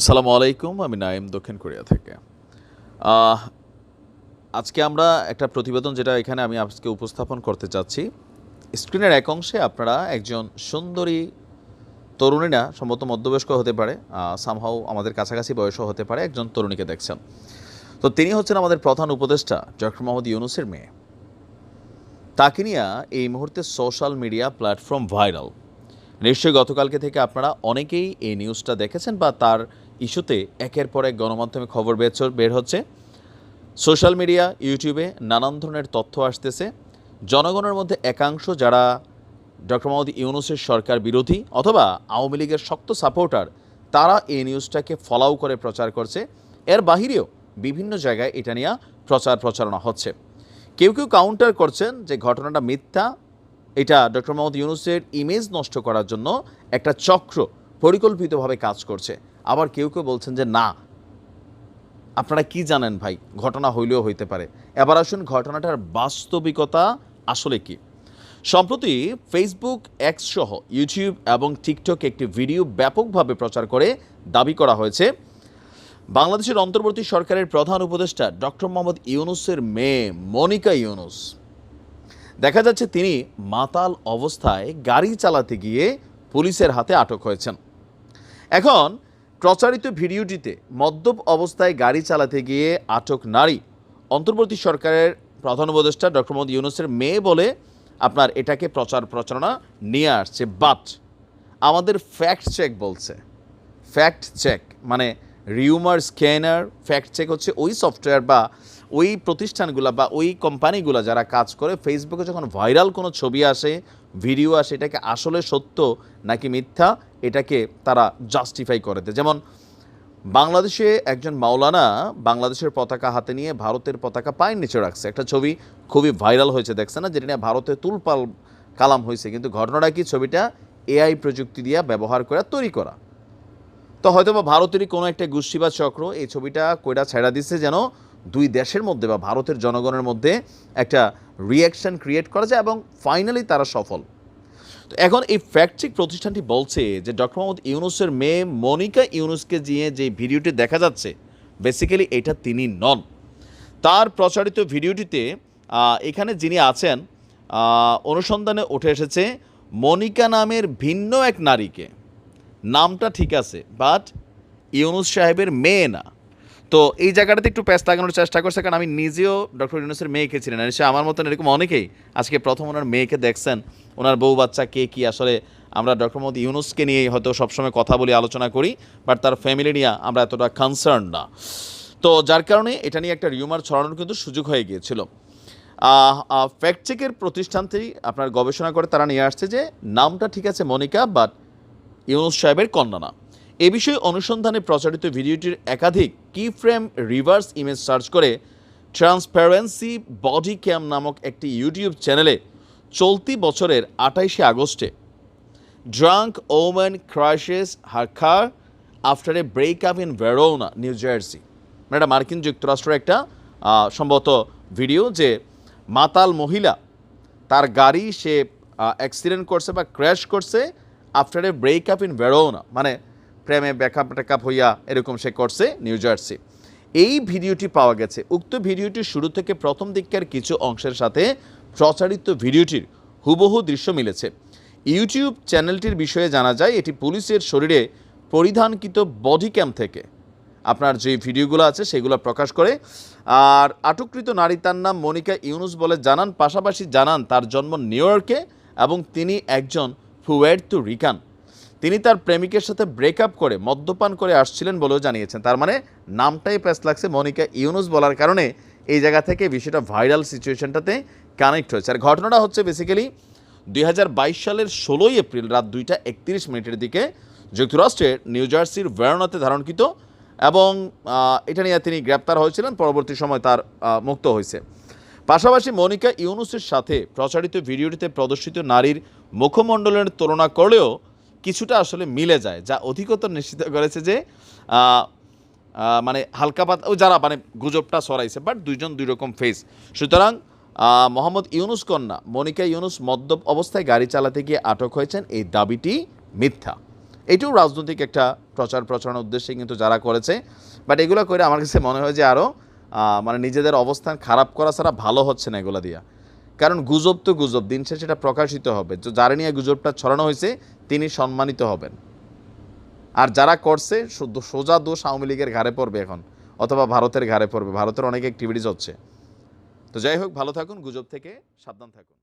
আসসালামু আলাইকুম, আমি নাইম দক্ষিণ কোরিয়া থেকে। আজকে আমরা একটা প্রতিবেদন যেটা এখানে আমি আজকে উপস্থাপন করতে চাচ্ছি স্ক্রিনের এক অংশে আপনারা একজন সুন্দরী তরুণীরা, সম্ভবত মধ্যবয়স্ক হতে পারে সামহাও আমাদের কাছাকাছি বয়সও হতে পারে, একজন তরুণীকে দেখছেন। তো তিনি হচ্ছেন আমাদের প্রধান উপদেষ্টা, ডক্টর মোহাম্মদ ইউনুসের মেয়ে। তাকে নিয়ে এই মুহূর্তে সোশ্যাল মিডিয়া প্ল্যাটফর্ম ভাইরাল নিশ্চয়ই গতকালকে থেকে আপনারা অনেকেই এই নিউজটা দেখেছেন বা তার ইস্যুতে একের পর এক গণমাধ্যমে খবর বের হচ্ছে। সোশ্যাল মিডিয়া, ইউটিউবে নানান ধরনের তথ্য আসতেছে। জনগণের মধ্যে একাংশ যারা ডক্টর মোহাম্মদ ইউনুসের সরকার বিরোধী অথবা আওয়ামী লীগের শক্ত সাপোর্টার, তারা এই নিউজটাকে ফলাও করে প্রচার করছে। এর বাহিরেও বিভিন্ন জায়গায় এটা নিয়ে প্রচার প্রচারণা হচ্ছে। কেউ কেউ কাউন্টার করছেন যে ঘটনাটা মিথ্যা। এটা ডক্টর মোহাম্মদ ইউনুসের ইমেজ নষ্ট করার জন্য একটা চক্র পরিকল্পিতভাবে কাজ করছে। আবার কেউ কেউ বলছেন যে, না। আপনারা কি জানেন ভাই? ঘটনা হইলেও হইতে পারে। এবার আসুন ঘটনাটার বাস্তবিকতা আসলে কি? সম্প্রতি ফেসবুক এক্স সহ ইউটিউব এবং টিকটক একটি ভিডিও ব্যাপকভাবে প্রচার করে দাবি করা হয়েছে। বাংলাদেশের অন্তর্বর্তী সরকারের প্রধান উপদেষ্টা ডক্টর মোহাম্মদ ইউনুসের মেয়ে মনিকা ইউনুস। দেখা যাচ্ছে তিনি মাতাল অবস্থায় গাড়ি চালাতে গিয়ে পুলিশের হাতে আটক হয়েছেন। এখন প্রচারিত ভিডিওটিতে মদ্যপ অবস্থায় গাড়ি চালাতে গিয়ে আটক নারী। অন্তর্বর্তী সরকারের প্রধান উপদেষ্টা ডক্টর মোহাম্মদ ইউনুসের মেয়ে বলে আপনার এটাকে প্রচার প্রচারণা নিয়ে আসছে। বাট আমাদের ফ্যাক্ট চেক বলছে। ফ্যাক্ট চেক মানে রিউমার, স্ক্যানার ফ্যাক্ট চেক হচ্ছে ওই সফটওয়্যার বা ওই প্রতিষ্ঠানগুলো বা ওই কোম্পানিগুলো যারা কাজ করে ফেসবুকে যখন ভাইরাল কোনো ছবি আসে ভিডিও আসে, এটাকে আসলে সত্য নাকি মিথ্যা, এটাকে তারা জাস্টিফাই করে দেয়। যেমন বাংলাদেশে একজন মাওলানা বাংলাদেশের পতাকা হাতে নিয়ে ভারতের পতাকা পায়ের নিচে রাখছে। একটা ছবি খুবই ভাইরাল হয়েছে, দেখছে না? যেটা নিয়ে ভারতে তুলপাল কালাম হয়েছে। কিন্তু ঘটনাটা কি? ছবিটা এআই প্রযুক্তি দিয়ে ব্যবহার করে তৈরি করা। তো হয়তো বা ভারতেরই কোনো একটা গোষ্ঠী বা চক্র এই ছবিটা কইরা ছেড়া দিচ্ছে যেন দুই দেশের মধ্যে বা ভারতের জনগণের মধ্যে একটা রিয়াকশন ক্রিয়েট করা যায় এবং ফাইনালি তারা সফল। তো এখন এই ফ্যাক্টচিক প্রতিষ্ঠানটি বলছে যে ডক্টর মোহাম্মদ ইউনুসের মেয়ে মনিকা ইউনুসকে দিয়ে যে ভিডিওটি দেখা যাচ্ছে বেসিক্যালি এটা তিনি নন। তার প্রচারিত ভিডিওটিতে এখানে যিনি আছেন অনুসন্ধানে উঠে এসেছে মনিকা নামের ভিন্ন এক নারীকে। নামটা ঠিক আছে বাট ইউনুস সাহেবের মেয়ে না। তো এই জায়গাটাতে একটু প্যাচ লাগানোর চেষ্টা করছে, কারণ আমি নিজেও ডক্টর ইউনুসের মেয়েকে ছিলেন আর সে আমার মতন এরকম অনেকেই আজকে প্রথম ওনার মেয়েকে দেখছেন, ওনার বউ বাচ্চা কে কী আসলে আমরা ডক্টর মোহাম্মদ ইউনুসকে নিয়ে হয়তো সবসময় কথা বলি, আলোচনা করি বাট তার ফ্যামিলি নিয়ে আমরা এতটা কনসার্ন না। তো যার কারণে এটা নিয়ে একটা রিউমার ছড়ানোর কিন্তু সুযোগ হয়ে গিয়েছিল। ফ্যাক্ট চেকের প্রতিষ্ঠানটি আপনার গবেষণা করে তারা নিয়ে আসছে যে নামটা ঠিক আছে, মনিকা বাট ইউনুস সাহেবের কন্যা না। এ বিষয়ে অনুসন্ধানে প্রচারিত ভিডিওটির একাধিক key frame reverse image search করে ট্রান্সপারেন্সি বডি ক্যাম নামক একটি ইউটিউব চ্যানেলে চলতি বছরের আঠাইশে আগস্টে drunk woman crisis her car after a break up in Verona, New Jersey. মানে এটা মার্কিন যুক্তরাষ্ট্রের একটা সম্ভবত ভিডিও যে মাতাল মহিলা তার গাড়ি সে অ্যাক্সিডেন্ট করছে বা ক্র্যাশ করছে after a break up in Verona মানে প্রেমে ব্যাকআপ টেকআপ হইয়া এরকম সে করছে নিউ জার্সি এই ভিডিওটি পাওয়া গেছে। উক্ত ভিডিওটির শুরু থেকে প্রথম দিককার কিছু অংশের সাথে প্রচারিত ভিডিওটির হুবহু দৃশ্য মিলেছে। ইউটিউব চ্যানেলটির বিষয়ে জানা যায়, এটি পুলিশের শরীরে পরিধানকৃত বডি ক্যাম থেকে। আপনার যে ভিডিওগুলো আছে, সেগুলো প্রকাশ করে। আর আটককৃত নারী তার নাম মনিকা ইউনুস বলে জানান, পাশাপাশি জানান তার জন্ম নিউ ইয়র্কে এবং তিনি একজন ফুয়ের্তো রিকান তিনি তার প্রেমিকের সাথে ব্রেকআপ করে মদ্যপান করে আসছিলেন বলেও জানিয়েছেন। তার মানে নামটাই প্যাস লাগছে মনিকা ইউনুস বলার কারণে এই জায়গা থেকে বিষয়টা ভাইরাল সিচুয়েশনটাতে কানেক্ট হয়েছে। আর ঘটনাটা হচ্ছে বেসিক্যালি দুই হাজার বাইশ সালের ষোলোই এপ্রিল রাত দুইটা একত্রিশ মিনিটের দিকে যুক্তরাষ্ট্রের নিউ জার্সির ধারণকৃত এবং এটা নিয়ে তিনি গ্রেপ্তার হয়েছিলেন। পরবর্তী সময় তার মুক্ত হয়েছে। পাশাপাশি মনিকা ইউনুসের সাথে প্রচারিত ভিডিওটিতে প্রদর্শিত নারীর মুখমণ্ডলের তুলনা করলেও কিছুটা আসলে মিলে যায়, যা অধিকতর নিশ্চিত করেছে যে মানে হালকা পাত ও যারা মানে গুজবটা সরাইছে বাট দুইজন দুই রকম ফেস সুতরাং মোহাম্মদ ইউনুস কন্যা, মনিকা ইউনুস মদ্যপ অবস্থায় গাড়ি চালাতে গিয়ে আটক হয়েছেন। এই দাবিটি মিথ্যা। এটাও রাজনৈতিক একটা প্রচার প্রচারণার উদ্দেশ্যে কিন্তু যারা করেছে বাট এগুলো করে আমার কাছে মনে হয় যে আরও মানে নিজেদের অবস্থান খারাপ করা ছাড়া ভালো হচ্ছে না এগুলা দিয়া। কারণ গুজব তো গুজব, দিন শেষে সেটা প্রকাশিত হবে। তো যারা নিয়ে গুজবটা ছড়ানো হয়েছে, তিনি সম্মানিত হবেন। আর যারা করছে সোজা দোষ আওয়ামী লীগের ঘাড়ে পড়বে এখন, অথবা ভারতের ঘাড়ে পড়বে। ভারতের অনেক অ্যাক্টিভিটিস হচ্ছে। তো যাই হোক, ভালো থাকুন, গুজব থেকে সাবধান থাকুন।